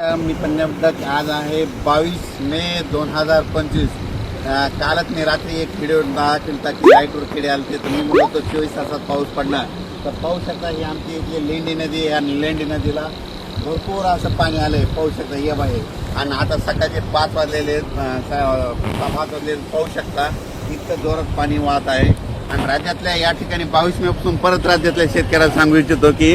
मी पंजाब आज आहे बावीस मे दोन हजार पंचवीस. कालच मी रात्री एक व्हिडिओ दहा केलता की लाईटवर किडे आले ते. तुम्ही मी म्हणतो चोवीस तासात पाऊस पडणार. तर पाहू शकता ही आमची इथली लेंडी नदी आहे आणि लेंडी नदीला भरपूर असं पाणी आलं आहे पाहू शकता ये बाहेर आणि आता सकाळचे पाच वाजलेले पाच वाजलेले पाहू शकता इतकं जोरात पाणी वाहत आहे. आणि राज्यातल्या या ठिकाणी बावीस मेपासून परत राज्यातल्या शेतकऱ्याला सांगू इच्छितो की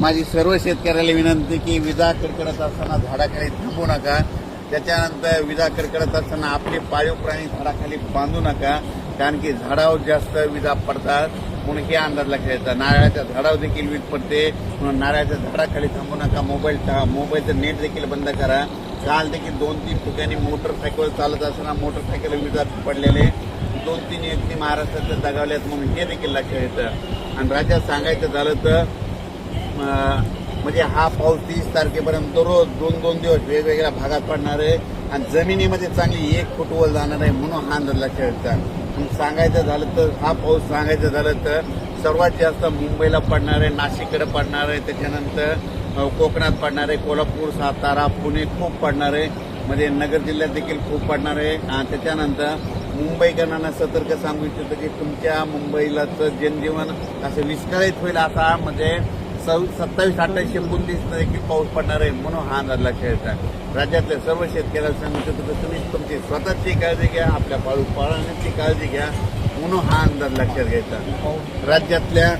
माझी सर्व शेतकऱ्याला विनंती की विजा कडकडत असताना झाडाखाली थांबू नका. त्याच्यानंतर विजा कडकडत असताना आपले पाळीव प्राणी झाडाखाली बांधू नका. कारण की झाडावर जास्त विजा पडतात म्हणून हे अंदाज लक्षात येतं नारळाच्या झाडावर देखील वीज पडते म्हणून नारळाच्या झाडाखाली थांबू नका. मोबाईल मोबाईलचं नेट देखील बंद करा. काल देखील दोन तीन ठिकाणी मोटरसायकल चालत असताना मोटरसायकल विजा पडलेले. दोन तीन व्यक्ती महाराष्ट्रात दगावल्यात म्हणून हे देखील लक्षात येतं. आणि राज्यात सांगायचं झालं तर म्हणजे हा पाऊस तीस तारखेपर्यंत रोज दोन दोन दिवस वेगवेगळ्या भागात पडणार आहे आणि जमिनीमध्ये चांगली एक फूट वर जाणार आहे म्हणून हा धरला खेळचा सांगायचं झालं तर हा पाऊस सांगायचं झालं तर सर्वात जास्त मुंबईला पडणार आहे नाशिककडे पडणार आहे त्याच्यानंतर कोकणात पडणार आहे कोल्हापूर सातारा पुणे खूप पडणार आहे. म्हणजे नगर जिल्ह्यात देखील खूप पडणार आहे. आणि त्याच्यानंतर मुंबईकरांना सतर्क सांगू इच्छितो की तुमच्या मुंबईलाचं जनजीवन असं विस्कळीत होईल असा म्हणजे सव सत्तावीस अठ्ठावीस एकोणतीस देखील पाऊस पडणार आहे म्हणून हा अंदाज लक्षात येतात राज्यातल्या सर्व शेतकऱ्याला सांगू शकतो की तुम्ही तुमची स्वतःची काळजी घ्या आपल्या पाळू पाळण्याची काळजी घ्या म्हणून हा अंदाज लक्षात घ्यायचा राज्यातल्या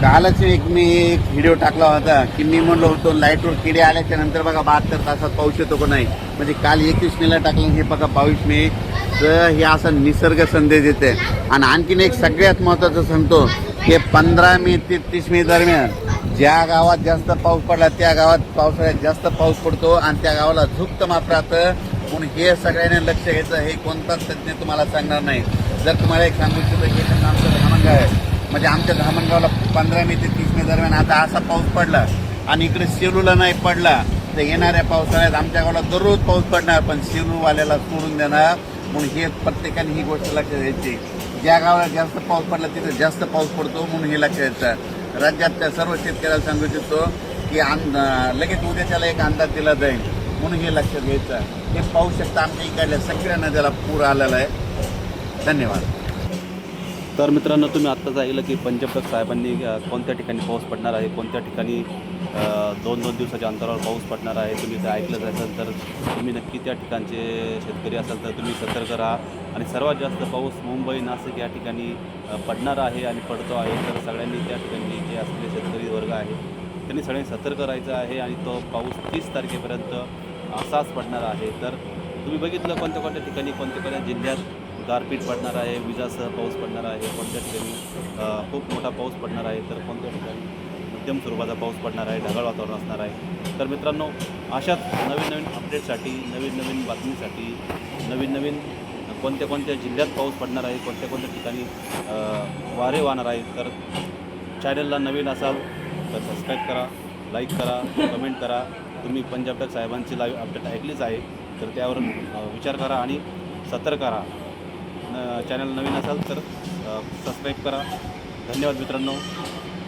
कालच एक मी एक व्हिडिओ टाकला होता की मी म्हणलो होतो लाईटवर किडे आल्याच्यानंतर बघा बहात्तर तासात पाऊस येतो का नाही. म्हणजे काल एकवीस मेला टाकलं हे बघा बावीस मे तर हे असा निसर्ग संदेश देते. आणि आणखीन एक सगळ्यात महत्वाचं सांगतो की पंधरा मे ते तीस मे दरम्यान ज्या गावात जास्त पाऊस पडला त्या गावात पावसाळ्यात जास्त पाऊस पडतो आणि त्या गावाला झुक्त माप राहतं. म्हणून हे सगळ्यांनी लक्ष घ्यायचं हे कोणताच तज्ज्ञ तुम्हाला सांगणार नाही. जर तुम्हाला एक सांगू इच्छितं की आमचं धामणगाव आहे. म्हणजे आमच्या धामणगावला पंधरा मे ते तीस मे दरम्यान आता असा पाऊस पडला आणि इकडे सेलूला नाही पडला तर येणाऱ्या पावसाळ्यात आमच्या गावाला दररोज पाऊस पडणार पण सेलूवाल्याला सोडून देणार. म्हणून हे प्रत्येकाने ही गोष्ट लक्षात घ्यायची. ज्या गावाला जास्त पाऊस पडला तिथे जास्त पाऊस पडतो म्हणून हे लक्षात येतं राज्यातल्या सर्व शेतकऱ्याला सांगू इच्छितो की आम लगेच उद्याच्याला एक अंदाज दिला जाईल म्हणून हे लक्षात घ्यायचं हे पाहू शकता आमच्या इकडल्या सगळ्या नद्याला पूर आलेला आहे. धन्यवाद. तर मित्रांनो तुम्ही आत्ताच ऐकलं की पंजाबराव साहेबांनी कोणत्या ठिकाणी पाऊस पडणार आहे कोणत्या ठिकाणी दोन दोन दिवसाच्या अंतरावर पाऊस पडणार आहे. तुम्ही ते ऐकलंच असेल तर तुम्ही नक्की त्या ठिकाणचे शेतकरी असाल तर तुम्ही सतर्क राहा. आणि सर्वात जास्त पाऊस मुंबई नाशिक या ठिकाणी पडणार आहे आणि पडतो आहे. तर सगळ्यांनी त्या ठिकाणी जे असलेले शेतकरी वर्ग आहे त्यांनी सगळ्यांनी सतर्क राहायचं आहे आणि तो पाऊस तीस तारखेपर्यंत असाच पडणार आहे. तर तुम्ही बघितलं कोणत्या कोणत्या ठिकाणी कोणत्या कोणत्या जिल्ह्यात गारपीट पडणार आहे विजासह पाऊस पडणार आहे कोणत्या ठिकाणी खूप मोठा पाऊस पडणार आहे तर कोणत्या ठिकाणी? मध्यम स्वरूपाचा पाऊस पडणार आहे ढगाळ वातावरण असणार आहे. तर मित्रांनो अशाच नवीन नवीन अपडेटसाठी नवीन नवीन बातमीसाठी नवीन नवीन कोणत्या कोणत्या जिल्ह्यात पाऊस पडणार आहे कोणत्या कोणत्या ठिकाणी वारे वाहणार आहे तर चॅनलला नवीन असाल तर सबस्क्राईब करा लाईक करा कमेंट करा. तुम्ही पंजाब टक साहेबांची लाईव्ह अपडेट ऐकलीच आहे तर त्यावर विचार करा आणि सतर्क करा न चॅनल नवीन असाल तर सबस्क्राईब करा. धन्यवाद मित्रांनो.